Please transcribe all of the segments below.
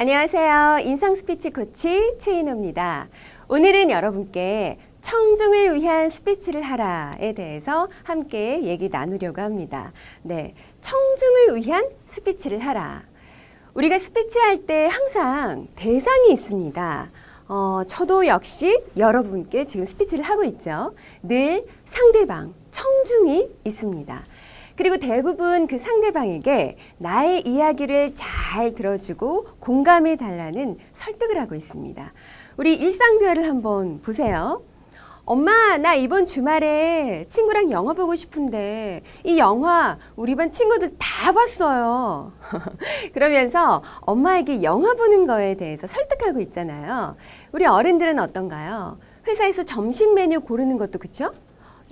안녕하세요. 인상 스피치 코치 최인호입니다. 오늘은 여러분께 청중을 위한 스피치를 하라에 대해서 함께 얘기 나누려고 합니다. 네. 청중을 위한 스피치를 하라. 우리가 스피치 할 때 항상 대상이 있습니다. 어, 저도 역시 여러분께 지금 스피치를 하고 있죠. 늘 상대방, 청중이 있습니다. 그리고 대부분 그 상대방에게 나의 이야기를 잘 들어주고 공감해 달라는 설득을 하고 있습니다. 우리 일상교회를 한번 보세요. 엄마, 나 이번 주말에 친구랑 영화 보고 싶은데 이 영화 우리 반 친구들 다 봤어요. 그러면서 엄마에게 영화 보는 거에 대해서 설득하고 있잖아요. 우리 어른들은 어떤가요? 회사에서 점심 메뉴 고르는 것도 그쵸?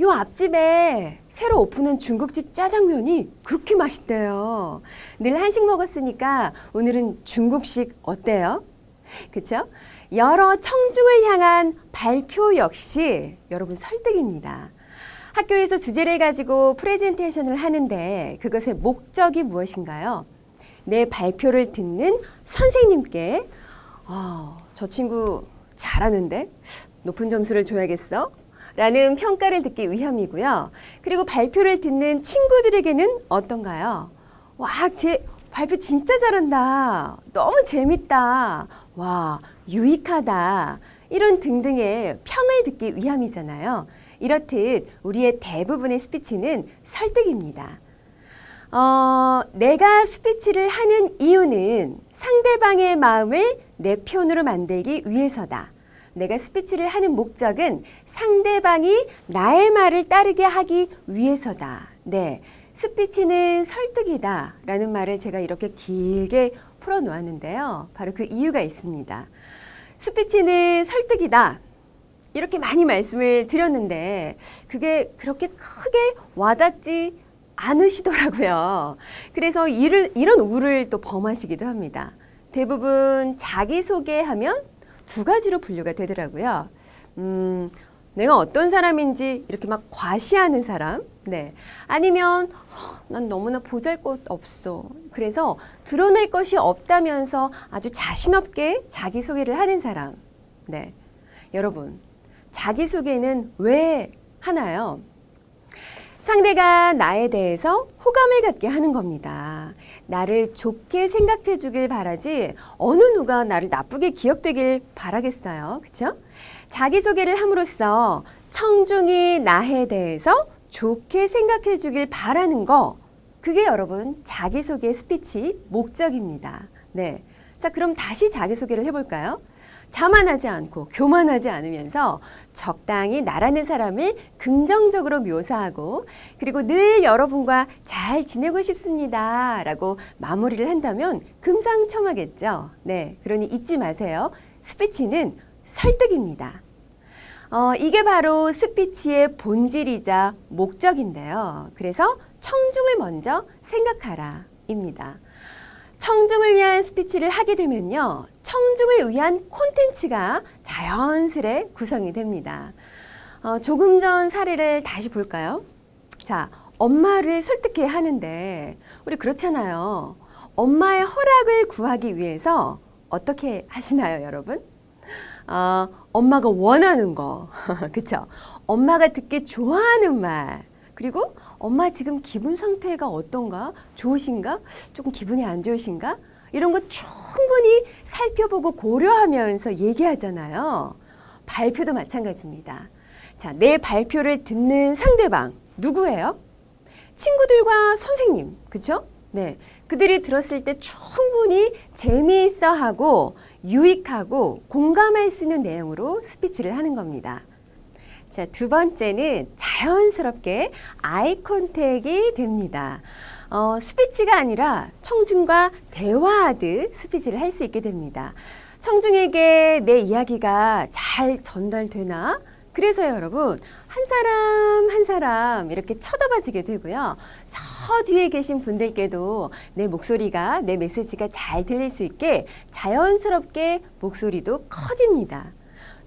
요 앞집에 새로 오픈한 중국집 짜장면이 그렇게 맛있대요. 늘 한식 먹었으니까 오늘은 중국식 어때요? 그쵸? 여러 청중을 향한 발표 역시 여러분 설득입니다. 학교에서 주제를 가지고 프레젠테이션을 하는데 그것의 목적이 무엇인가요? 내 발표를 듣는 선생님께 어, 저 친구 잘하는데 높은 점수를 줘야겠어? 라는 평가를 듣기 위함이고요. 그리고 발표를 듣는 친구들에게는 어떤가요? 와, 제 발표 진짜 잘한다. 너무 재밌다. 와, 유익하다. 이런 등등의 평을 듣기 위함이잖아요. 이렇듯 우리의 대부분의 스피치는 설득입니다. 어, 내가 스피치를 하는 이유는 상대방의 마음을 내 편으로 만들기 위해서다. 내가 스피치를 하는 목적은 상대방이 나의 말을 따르게 하기 위해서다. 네. 스피치는 설득이다. 라는 말을 제가 이렇게 길게 풀어 놓았는데요. 바로 그 이유가 있습니다. 스피치는 설득이다. 이렇게 많이 말씀을 드렸는데 그게 그렇게 크게 와닿지 않으시더라고요. 그래서 이를, 이런 우를 또 범하시기도 합니다. 대부분 자기소개하면 두 가지로 분류가 되더라고요. 음, 내가 어떤 사람인지 이렇게 막 과시하는 사람, 네. 아니면 어, 난 너무나 보잘것 없어. 그래서 드러낼 것이 없다면서 아주 자신 없게 자기 소개를 하는 사람, 네. 여러분, 자기 소개는 왜 하나요? 상대가 나에 대해서 호감을 갖게 하는 겁니다. 나를 좋게 생각해 주길 바라지 어느 누가 나를 나쁘게 기억되길 바라겠어요. 그쵸? 자기소개를 함으로써 청중이 나에 대해서 좋게 생각해 주길 바라는 거 그게 여러분 자기소개 스피치 목적입니다. 네. 자, 그럼 다시 자기소개를 해 볼까요? 자만하지 않고 교만하지 않으면서 적당히 나라는 사람을 긍정적으로 묘사하고 그리고 늘 여러분과 잘 지내고 싶습니다. 라고 마무리를 한다면 금상첨화겠죠. 네. 그러니 잊지 마세요. 스피치는 설득입니다. 어, 이게 바로 스피치의 본질이자 목적인데요. 그래서 청중을 먼저 생각하라. 입니다. 청중을 위한 스피치를 하게 되면요. 청중을 위한 콘텐츠가 자연스레 구성이 됩니다. 어, 조금 전 사례를 다시 볼까요? 자, 엄마를 설득해야 하는데, 우리 그렇잖아요. 엄마의 허락을 구하기 위해서 어떻게 하시나요, 여러분? 어, 엄마가 원하는 거. 그쵸? 엄마가 듣기 좋아하는 말. 그리고 엄마 지금 기분 상태가 어떤가? 좋으신가? 조금 기분이 안 좋으신가? 이런 거 충분히 살펴보고 고려하면서 얘기하잖아요. 발표도 마찬가지입니다. 자, 내 발표를 듣는 상대방 누구예요? 친구들과 선생님, 그쵸? 네. 그들이 들었을 때 충분히 재미있어 하고 유익하고 공감할 수 있는 내용으로 스피치를 하는 겁니다. 자, 두 번째는 자연스럽게 아이 컨택이 됩니다. 어, 스피치가 아니라 청중과 대화하듯 스피치를 할 수 있게 됩니다. 청중에게 내 이야기가 잘 전달되나? 그래서 여러분, 한 사람 한 사람 이렇게 쳐다봐지게 되고요. 저 뒤에 계신 분들께도 내 목소리가, 내 메시지가 잘 들릴 수 있게 자연스럽게 목소리도 커집니다.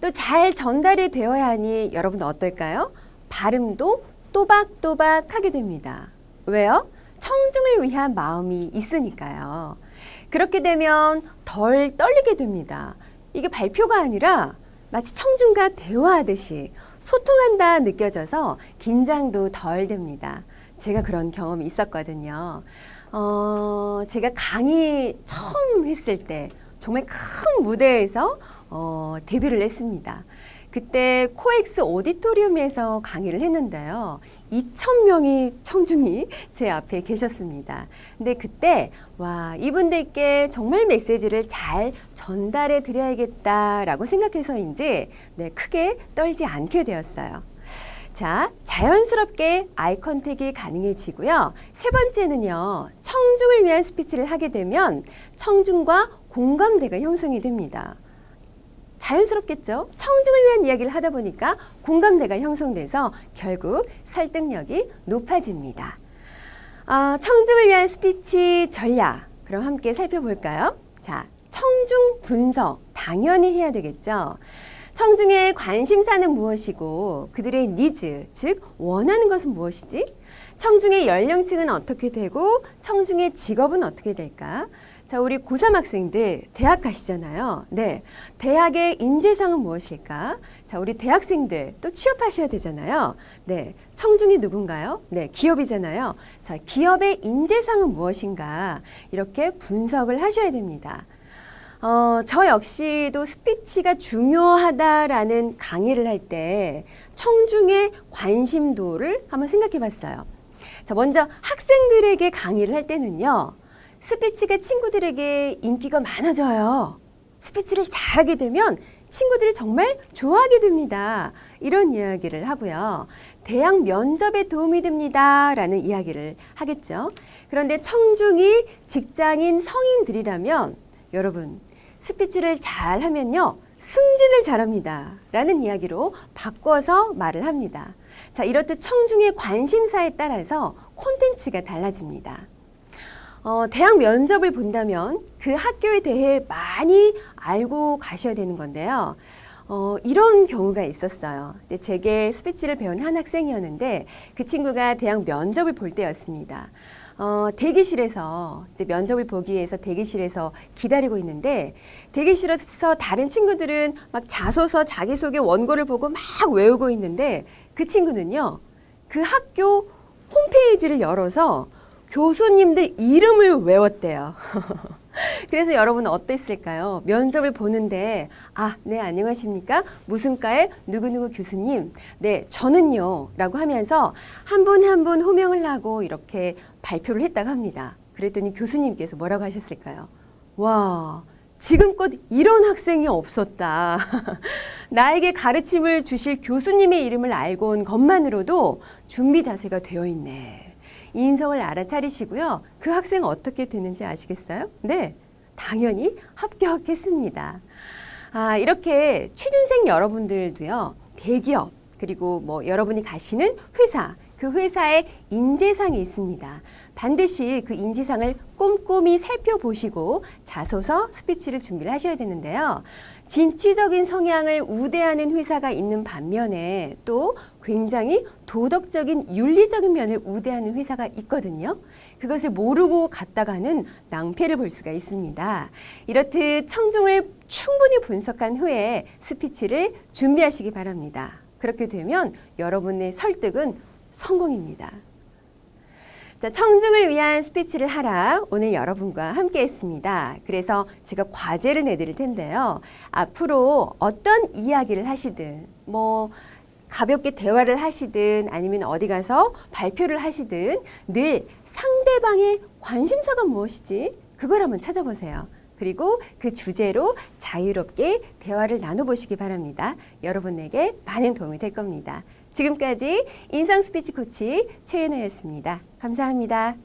또 잘 전달이 되어야 하니 여러분 어떨까요? 발음도 또박또박 하게 됩니다. 왜요? 청중을 위한 마음이 있으니까요. 그렇게 되면 덜 떨리게 됩니다. 이게 발표가 아니라 마치 청중과 대화하듯이 소통한다 느껴져서 긴장도 덜 됩니다. 제가 그런 경험이 있었거든요. 어, 제가 강의 처음 했을 때 정말 큰 무대에서 어, 데뷔를 했습니다. 그때 코엑스 오디토리움에서 강의를 했는데요. 2,000명이 청중이 제 앞에 계셨습니다. 근데 그때, 와, 이분들께 정말 메시지를 잘 전달해 드려야겠다라고 생각해서인지, 네, 크게 떨지 않게 되었어요. 자, 자연스럽게 아이 컨택이 가능해지고요. 세 번째는요, 청중을 위한 스피치를 하게 되면 청중과 공감대가 형성이 됩니다. 자연스럽겠죠? 청중을 위한 이야기를 하다 보니까 공감대가 형성돼서 결국 설득력이 높아집니다. 아, 청중을 위한 스피치 전략. 그럼 함께 살펴볼까요? 자, 청중 분석. 당연히 해야 되겠죠? 청중의 관심사는 무엇이고 그들의 니즈, 즉 원하는 것은 무엇이지? 청중의 연령층은 어떻게 되고 청중의 직업은 어떻게 될까? 자, 우리 고3 학생들 대학 가시잖아요. 네. 대학의 인재상은 무엇일까? 자, 우리 대학생들 또 취업하셔야 되잖아요. 네. 청중이 누군가요? 네. 기업이잖아요. 자, 기업의 인재상은 무엇인가? 이렇게 분석을 하셔야 됩니다. 어, 저 역시도 스피치가 중요하다라는 강의를 할 때 청중의 관심도를 한번 생각해 봤어요. 자, 먼저 학생들에게 강의를 할 때는요. 스피치가 친구들에게 인기가 많아져요. 스피치를 잘하게 되면 친구들이 정말 좋아하게 됩니다. 이런 이야기를 하고요. 대학 면접에 도움이 됩니다. 라는 이야기를 하겠죠. 그런데 청중이 직장인 성인들이라면 여러분, 스피치를 잘 하면요. 승진을 잘합니다. 라는 이야기로 바꿔서 말을 합니다. 자, 이렇듯 청중의 관심사에 따라서 콘텐츠가 달라집니다. 어, 대학 면접을 본다면 그 학교에 대해 많이 알고 가셔야 되는 건데요. 어, 이런 경우가 있었어요. 제게 스피치를 배운 한 학생이었는데 그 친구가 대학 면접을 볼 때였습니다. 어, 대기실에서 이제 면접을 보기 위해서 대기실에서 기다리고 있는데 대기실에서 다른 친구들은 막 자소서 자기소개 원고를 보고 막 외우고 있는데 그 친구는요 그 학교 홈페이지를 열어서 교수님들 이름을 외웠대요. 그래서 여러분은 어땠을까요? 면접을 보는데, 아, 네, 안녕하십니까? 무슨 과의 누구누구 교수님? 네, 저는요. 라고 하면서 한 분 한 분 호명을 하고 이렇게 발표를 했다고 합니다. 그랬더니 교수님께서 뭐라고 하셨을까요? 와, 지금껏 이런 학생이 없었다. 나에게 가르침을 주실 교수님의 이름을 알고 온 것만으로도 준비 자세가 되어 있네. 인성을 알아차리시고요. 그 학생 어떻게 되는지 아시겠어요? 네. 당연히 합격했습니다. 아, 이렇게 취준생 여러분들도요. 대기업 그리고 뭐 여러분이 가시는 회사 그 회사에 인재상이 있습니다. 반드시 그 인재상을 꼼꼼히 살펴보시고 자소서 스피치를 준비를 하셔야 되는데요. 진취적인 성향을 우대하는 회사가 있는 반면에 또 굉장히 도덕적인 윤리적인 면을 우대하는 회사가 있거든요. 그것을 모르고 갔다가는 낭패를 볼 수가 있습니다. 이렇듯 청중을 충분히 분석한 후에 스피치를 준비하시기 바랍니다. 그렇게 되면 여러분의 설득은 성공입니다. 자, 청중을 위한 스피치를 하라. 오늘 여러분과 함께 했습니다. 그래서 제가 과제를 내드릴 텐데요. 앞으로 어떤 이야기를 하시든, 뭐, 가볍게 대화를 하시든 아니면 어디 가서 발표를 하시든 늘 상대방의 관심사가 무엇이지? 그걸 한번 찾아보세요. 그리고 그 주제로 자유롭게 대화를 나눠보시기 바랍니다. 여러분에게 많은 도움이 될 겁니다. 지금까지 인상 스피치 코치 최윤호였습니다. 감사합니다.